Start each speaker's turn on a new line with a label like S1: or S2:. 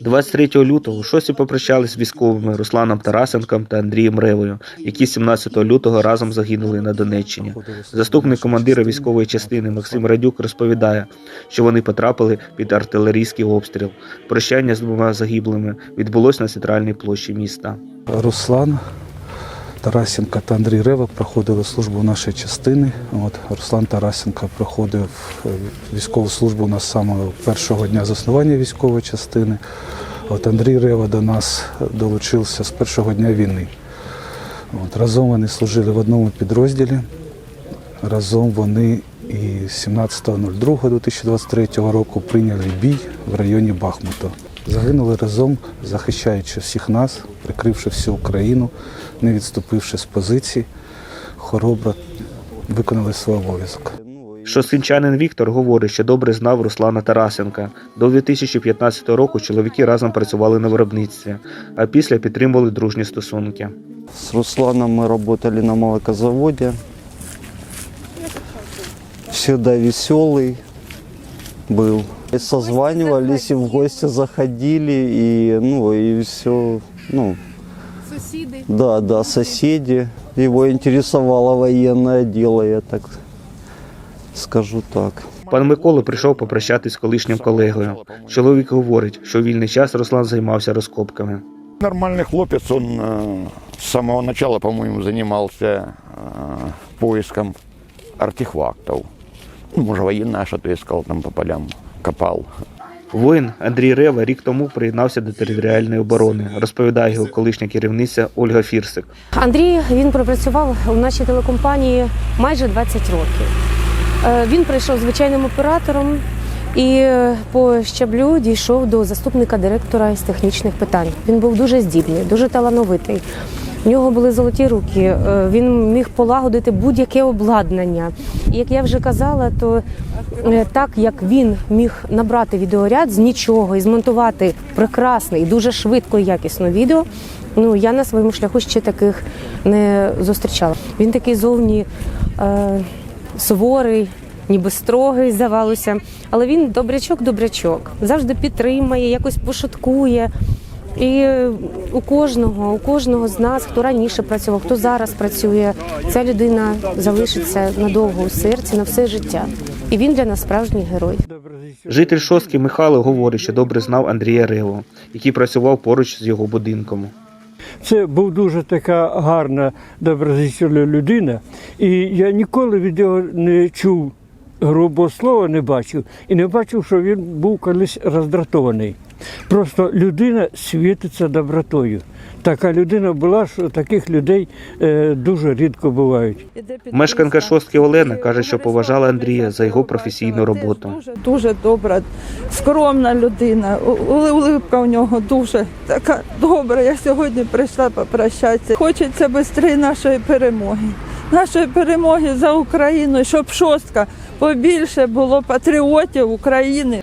S1: 23 лютого шосі попрощались з військовими Русланом Тарасенком та Андрієм Ревою, які 17 лютого разом загинули на Донеччині. Заступник командира військової частини Максим Радюк розповідає, що вони потрапили під артилерійський обстріл. Прощання з двома загиблими відбулось на центральній площі міста.
S2: Руслан Тарасенко та Андрій Рева проходили службу в нашій частини. От, Руслан Тарасенко проходив е, військову службу з самого першого дня заснування військової частини. От Андрій Рева до нас долучився з першого дня війни. От, разом вони служили в одному підрозділі. Разом вони і 17.02.2023 року прийняли бій в районі Бахмута. Загинули разом, захищаючи всіх нас, прикривши всю Україну, не відступивши з позицій, хоробро виконали свій обов'язок.
S1: Шосткинчанин Віктор говорить, що добре знав Руслана Тарасенка. До 2015 року чоловіки разом працювали на виробництві, а після підтримували дружні стосунки.
S3: С Русланом мы работали на молокозаводе. Всегда веселый был. И созванивались, и в гости заходили, и, ну, и все, ну,
S4: Сусіди.
S3: да, да, соседи. Его интересовало военное дело, я так скажу так.
S1: Пан Микола прийшов попрощатись з колишнім колегою. Чоловік говорить, що у вільний час Руслан займався розкопками.
S5: Нормальный хлопец, он э, с самого начала, по-моему, занимался э, поиском артефактов. Ну, может, военное что-то искал там по полям, копал.
S1: Воїн Андрій Рева рік тому приєднався до територіальної оборони, розповідає його колишня керівниця Ольга Фірсик.
S6: Андрій він пропрацював у нашій телекомпанії майже 20 років. Е, Він прийшов звичайним оператором і по щаблю дійшов до заступника директора із технічних питань. Він був дуже здібний, дуже талановитий. У нього були золоті руки. е, Він міг полагодити будь-яке обладнання. І як я вже казала, то е, так як він міг набрати відеоряд з нічого і змонтувати прекрасне і дуже швидко і якісно відео. Ну я на своєму шляху ще таких не зустрічала. Він такий зовні е, суворий, ніби строгий, здавалося. Але він добрячок-добрячок, завжди підтримає, якось пошуткує. І у кожного, у кожного з нас, хто раніше працював, хто зараз працює, ця людина залишиться надовго у серці на все життя. І він для нас справжній герой.
S1: Житель Шостки Михайло говорить, що добре знав Андрія Реву, який працював поруч з його будинком.
S7: Це був дуже така гарна, доброзичлива людина. І я ніколи від нього не чув грубого слова, не бачив. І не бачив, що він був колись роздратований. Просто людина світиться добротою. Така людина була, що таких людей е, дуже рідко бувають.
S1: Мешканка Шостки Олена каже, що поважала Андрія за його професійну роботу.
S4: Дуже, дуже добра, скромна людина. Улипка у нього дуже така добра. Я сьогодні прийшла попрощатися. Хочеться швидше нашої перемоги. Нашої перемоги за Україну, щоб шостка побільше було патріотів України.